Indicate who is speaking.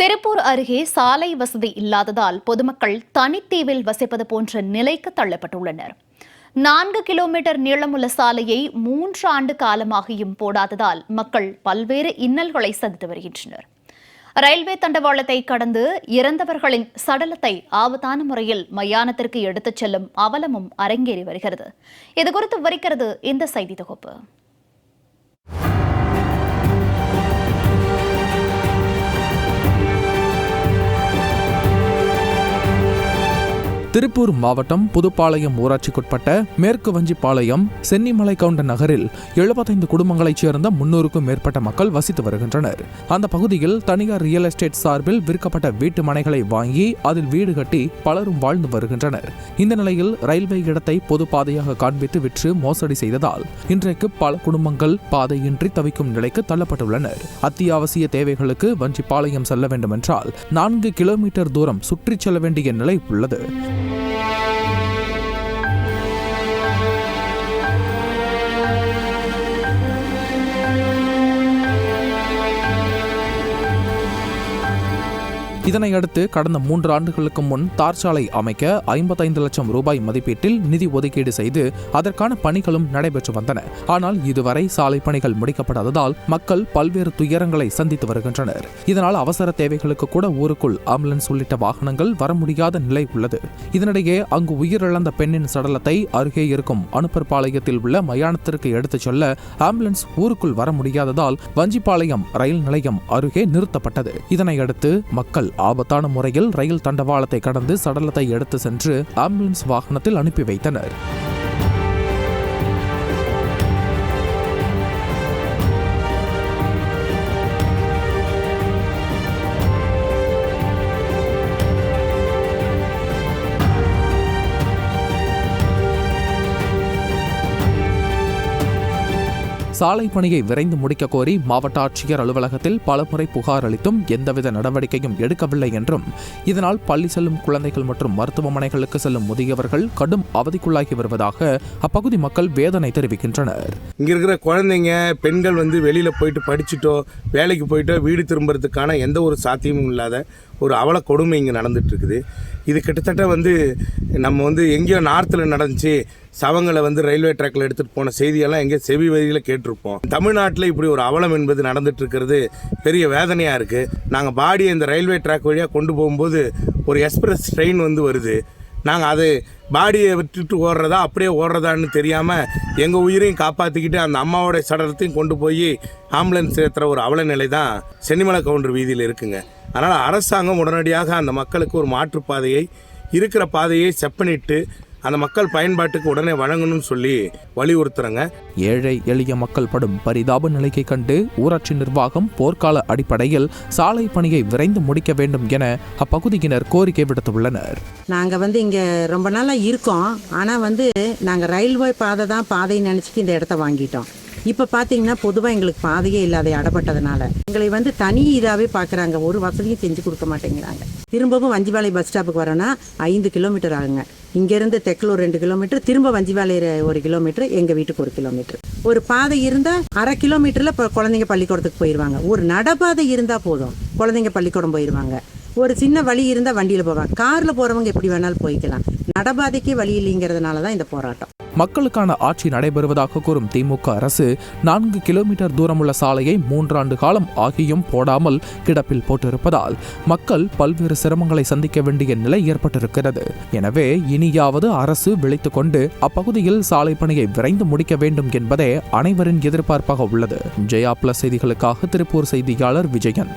Speaker 1: திருப்பூர் அருகே சாலை வசதி இல்லாததால் பொதுமக்கள் தனித்தீவில் வசிப்பது போன்ற நிலைக்கு தள்ளப்பட்டுள்ளனர். நான்கு கிலோமீட்டர் நீளமுள்ள சாலையை மூன்று ஆண்டு காலமாகியும் போடாததால் மக்கள் பல்வேறு இன்னல்களை சந்தித்து வருகின்றனர். ரயில்வே தண்டவாளத்தை கடந்து இறந்தவர்களின் சடலத்தை ஆபத்தான முறையில் மயானத்திற்கு எடுத்துச் செல்லும் அவலமும் அரங்கேறி வருகிறது. இதுகுறித்து விவரிக்கிறது இந்த செய்தி தொகுப்பு.
Speaker 2: திருப்பூர் மாவட்டம் புதுப்பாளையம் ஊராட்சிக்குட்பட்ட மேற்கு வஞ்சிப்பாளையம் சென்னிமலை கவுண்ட நகரில் எழுபத்தைந்து குடும்பங்களைச் சேர்ந்த முன்னூறுக்கும் மேற்பட்ட மக்கள் வசித்து வருகின்றனர். அந்த பகுதியில் தனியார் ரியல் எஸ்டேட் சார்பில் விற்கப்பட்ட வீட்டு மனைகளை வாங்கி அதில் வீடு கட்டி பலரும் வாழ்ந்து வருகின்றனர். இந்த நிலையில் ரயில்வே இடத்தை பொது பாதையாக காண்பித்து விற்று மோசடி செய்ததால் இன்றைக்கு பல குடும்பங்கள் பாதையின்றி தவிக்கும் நிலைக்கு தள்ளப்பட்டுள்ளனர். அத்தியாவசிய தேவைகளுக்கு வஞ்சிப்பாளையம் செல்ல வேண்டுமென்றால் நான்கு கிலோமீட்டர் தூரம் சுற்றிச் செல்ல வேண்டிய நிலை உள்ளது. இதனையடுத்து கடந்த மூன்று ஆண்டுகளுக்கு முன் தார் சாலை அமைக்க ஐம்பத்தைந்து லட்சம் ரூபாய் மதிப்பீட்டில் நிதி ஒதுக்கீடு செய்து அதற்கான பணிகளும் நடைபெற்று வந்தன. ஆனால் இதுவரை சாலை பணிகள் முடிக்கப்படாததால் மக்கள் பல்வேறு துயரங்களை சந்தித்து வருகின்றனர். இதனால் அவசர தேவைகளுக்கு கூட ஊருக்குள் ஆம்புலன்ஸ் உள்ளிட்ட வாகனங்கள் வர முடியாத நிலை உள்ளது. இதனிடையே அங்கு உயிரிழந்த பெண்ணின் சடலத்தை அருகே இருக்கும் அனுப்பர்பாளையத்தில் உள்ள மயானத்திற்கு எடுத்துச் செல்ல ஆம்புலன்ஸ் ஊருக்குள் வர முடியாததால் வஞ்சிப்பாளையம் ரயில் நிலையம் அருகே நிறுத்தப்பட்டது. இதனையடுத்து மக்கள் ஆபத்தான முறையில் ரயில் தண்டவாளத்தை கடந்து சடலத்தை எடுத்து சென்று ஆம்புலன்ஸ் வாகனத்தில் அனுப்பி வைத்தனர். சாலை பணியை விரைந்து முடிக்க கோரி மாவட்ட ஆட்சியர் அலுவலகத்தில் பலமுறை புகார் அளித்தும் எந்தவித நடவடிக்கையும் எடுக்கவில்லை என்றும் இதனால் பள்ளி செல்லும் குழந்தைகள் மற்றும் மருத்துவமனைகளுக்கு செல்லும் முதியவர்கள் கடும் அவதிக்குள்ளாகி வருவதாக அப்பகுதி மக்கள் வேதனை தெரிவிக்கின்றனர்.
Speaker 3: இங்கே இருக்கிற குழந்தைங்க பெண்கள் வந்து வெளியில் போயிட்டு படிச்சுட்டோ வேலைக்கு போயிட்டோ வீடு திரும்புறதுக்கான எந்த ஒரு சாத்தியமும் இல்லாத ஒரு அவல கொடுமை இங்கே நடந்துட்டு இருக்குது இது கிட்டத்தட்ட வந்து நம்ம வந்து எங்கேயோ நார்த்தில் நடந்துச்சு. சவங்களை வந்து ரயில்வே ட்ராக்கில் எடுத்துகிட்டு போன செய்தியெல்லாம் எங்கேயோ செவி வழியில் கேட்டிருப்போம். தமிழ்நாட்டில் இப்படி ஒரு அவலம் என்பது நடந்துட்டு இருக்கிறது பெரிய வேதனையாக இருக்குது நாங்கள் பாடியை இந்த ரயில்வே ட்ராக் வழியாக கொண்டு போகும்போது ஒரு எக்ஸ்பிரஸ் ட்ரெயின் வந்து வருது. நாங்கள் அது பாடியை விட்டுட்டு ஓடுறதா அப்படியே ஓடுறதான்னு தெரியாமல் எங்கள் உயிரையும் காப்பாற்றிக்கிட்டு அந்த அம்மாவோட சடலத்தையும் கொண்டு போய் ஆம்புலன்ஸ் ஏற்றுற ஒரு அவல நிலை தான் சென்னிமலை கவுண்டர் வீதியில் இருக்குங்க. அதனால் அரசாங்கம் உடனடியாக அந்த மக்களுக்கு ஒரு மாற்றுப்பாதையை இருக்கிற பாதையை செப்பனிட்டு அந்த மக்கள் பயன்பாட்டுக்கு உடனே வழங்கணும்னு சொல்லி வலியுறுத்துறேங்க.
Speaker 2: ஏழை எளிய மக்கள் படும் பரிதாப நிலையை கண்டு ஊராட்சி நிர்வாகம் போர்க்கால அடிப்படையில் சாலை பணியை விரைந்து முடிக்க வேண்டும் என அப்பகுதியினர் கோரிக்கை விடுத்துள்ளனர்.
Speaker 4: நாங்கள் வந்து இங்கே ரொம்ப நாளாக இருக்கோம். ஆனால் வந்து நாங்கள் ரயில்வே பாதை தான் பாதைன்னு நினச்சிட்டு இந்த இடத்த வாங்கிட்டோம். இப்போ பார்த்தீங்கன்னா பொதுவாக எங்களுக்கு பாதையே இல்லாத அடப்பட்டதுனால. எங்களை வந்து தனி இதாகவே பார்க்குறாங்க ஒரு வசதியும் செஞ்சு கொடுக்க மாட்டேங்கிறாங்க. திரும்பவும் வஞ்சிவாலை பஸ் ஸ்டாப்புக்கு வரோன்னா ஐந்து கிலோமீட்டர் ஆகுங்க. இங்கேருந்து தெக்கலூர் ரெண்டு கிலோமீட்டர் திரும்ப வஞ்சிவாளையர் ஒரு கிலோமீட்டர் எங்கள் வீட்டுக்கு ஒரு கிலோமீட்டர். ஒரு பாதை இருந்தால் அரை கிலோமீட்டரில் இப்போ குழந்தைங்க பள்ளிக்கூடத்துக்கு போயிடுவாங்க ஒரு நடைபாதை இருந்தால் போதும். குழந்தைங்க பள்ளிக்கூடம் போயிடுவாங்க ஒரு சின்ன வழி இருந்தால் வண்டியில் போவாங்க. காரில் போகிறவங்க எப்படி வேணாலும் போய்க்கலாம். நடைபாதைக்கே வழி இல்லைங்கிறதுனால தான் இந்த போராட்டம்.
Speaker 2: மக்களுக்கான ஆட்சி நடைபெறுவதாக கூறும் திமுக அரசு நான்கு கிலோமீட்டர் தூரமுள்ள சாலையை மூன்றாண்டு காலம் ஆகியும் போடாமல் கிடப்பில் போட்டிருப்பதால் மக்கள் பல்வேறு சிரமங்களை சந்திக்க வேண்டிய நிலை ஏற்பட்டிருக்கிறது. எனவே இனியாவது அரசு விழித்துக் கொண்டு அப்பகுதியில் சாலை பணியை விரைந்து முடிக்க வேண்டும் என்பதே அனைவரின் எதிர்பார்ப்பாக உள்ளது. ஜெயா பிளஸ் செய்திகளுக்காக திருப்பூர் செய்தியாளர் விஜயன்.